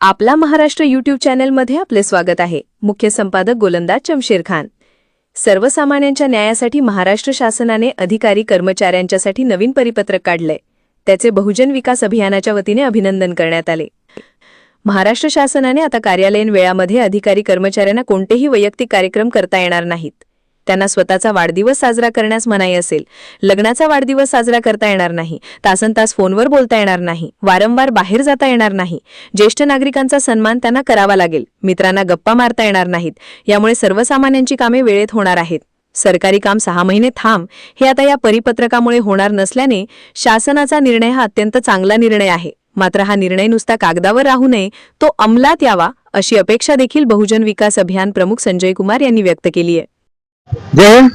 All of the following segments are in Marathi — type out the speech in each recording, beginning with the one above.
आपला महाराष्ट्र युट्यूब चॅनलमध्ये आपले स्वागत आहे. मुख्य संपादक गोलंदाज चमशेर खान. सर्वसामान्यांच्या न्यायासाठी महाराष्ट्र शासनाने अधिकारी कर्मचाऱ्यांच्यासाठी नवीन परिपत्रक काढलंय. त्याचे बहुजन विकास अभियानाच्या वतीने अभिनंदन करण्यात आले. महाराष्ट्र शासनाने आता कार्यालयीन वेळामध्ये अधिकारी कर्मचाऱ्यांना कोणतेही वैयक्तिक कार्यक्रम करता येणार नाहीत. त्यांना स्वतःचा वाढदिवस साजरा करण्यास मनाई असेल. लग्नाचा वाढदिवस साजरा करता येणार नाही. तासन तास फोनवर बोलता येणार नाही. वारंवार बाहेर जाता येणार नाही. ज्येष्ठ नागरिकांचा सन्मान त्यांना करावा लागेल. मित्रांना गप्पा मारता येणार नाहीत. यामुळे सर्वसामान्यांची कामे वेळेत होणार आहेत. सरकारी काम सहा महिने थांब. हे आता या परिपत्रकामुळे होणार नसल्याने शासनाचा निर्णय हा अत्यंत चांगला निर्णय आहे. मात्र हा निर्णय नुसता कागदावर राहू नये तो अंमलात यावा अशी अपेक्षा देखील बहुजन विकास अभियान प्रमुख संजय कुमार यांनी व्यक्त केली आहे. जय हिंद.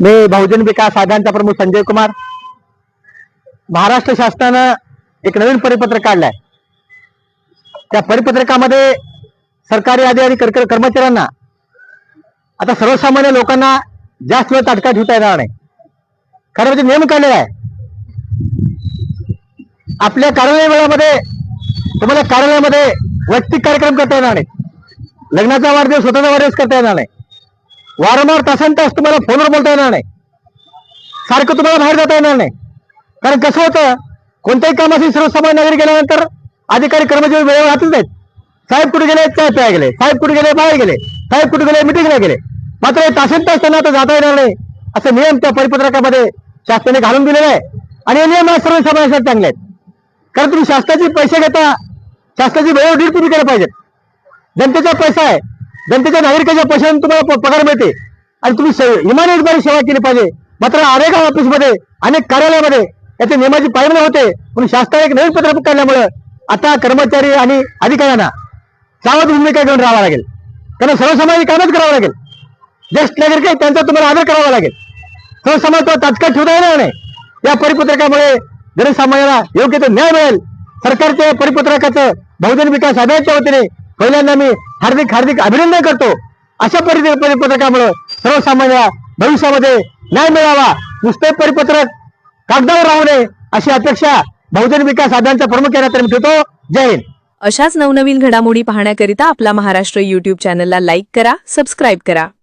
मी बहुजन विकास आघाडीचा प्रमुख संजय कुमार. महाराष्ट्र शासनानं एक नवीन परिपत्रक काढलंय. त्या परिपत्रकामध्ये सरकारी अधिकारी कर- कर्मचाऱ्यांना आता सर्वसामान्य लोकांना जास्त वेळ ताटका ठेवता येणार नाही. खरं म्हणजे नियम काढलेला आहे? आपल्या कार्यालय वेळामध्ये तुम्हाला कार्यालयामध्ये वैयक्तिक कार्यक्रम करता येणार नाही लग्नाचा वाढदिवस स्वतःचा वाढदिवस करता येणार नाही. वारंवार तासन तास तुम्हाला फोनवर बोलता येणार नाही. सारखं तुम्हाला बाहेर जाता येणार नाही. कारण कसं होतं कोणत्याही कामाशी सर्वसामान्य नागरिक गेल्यानंतर अधिकारी कर्मचारी वेळेवर राहतच नाहीत. साहेब कुठे गेले चाय प्या गेले. साहेब कुठे गेले बाहेर गेले. साहेब कुठे गेले मिटिंगला गेले. मात्र तासन तास त्यांना आता जाता येणार नाही. असे नियम त्या परिपत्रकामध्ये शासनाने घालून दिलेले आहे आणि हे नियम सर्वसामान्यासाठी चांगले आहेत. कारण तुम्ही शासनाचे पैसे घेता शासनाची वेळेवर डीड तुम्ही केलं पाहिजेत. जनतेचा पैसा आहे. जनतेच्या नागरिकाच्या पैशाने तुम्हाला प- पगार मिळते. आणि तुम्ही इमानदारी सेवा केली पाहिजे. मात्र अनेक ऑफिसमध्ये अनेक कार्यालयामध्ये याच्या नियमाची पालना होते. म्हणून शासनाने एक नवीन पत्रक काढल्यामुळं आता कर्मचारी आणि अधिकाऱ्यांना सावध भूमिका घेऊन राहावं लागेल. त्यांना सर्वसामान्य कामच करावं लागेल. ज्येष्ठ नागरिक आहे त्यांचा तुम्हाला आदर करावा लागेल. सर्वसमाज तुम्हाला तात्काळ ठेवता येणार नाही. या परिपत्रकामुळे जनसामान्याला योग्य तो न्याय मिळेल. सरकारच्या परिपत्रकाचं बहुजन विकास अभियानच्या वतीने पहिल्यांदा मी हार्दिक हार्दिक अभिनंदन करतो. अशा परिपत्रकामुळं परिपत्रकामुळे सर्वसामान्य भविष्यामध्ये न्याय मिळावा. नुसते परिपत्रक कागदावर राहू नये अशी अपेक्षा बहुजन विकास अभियानचा प्रमुख यांना मी ठेवतो. जय हिंद. अशाच नवनवीन घडामोडी पाहण्याकरिता आपला महाराष्ट्र युट्यूब चॅनलला लाईक करा सबस्क्राईब करा.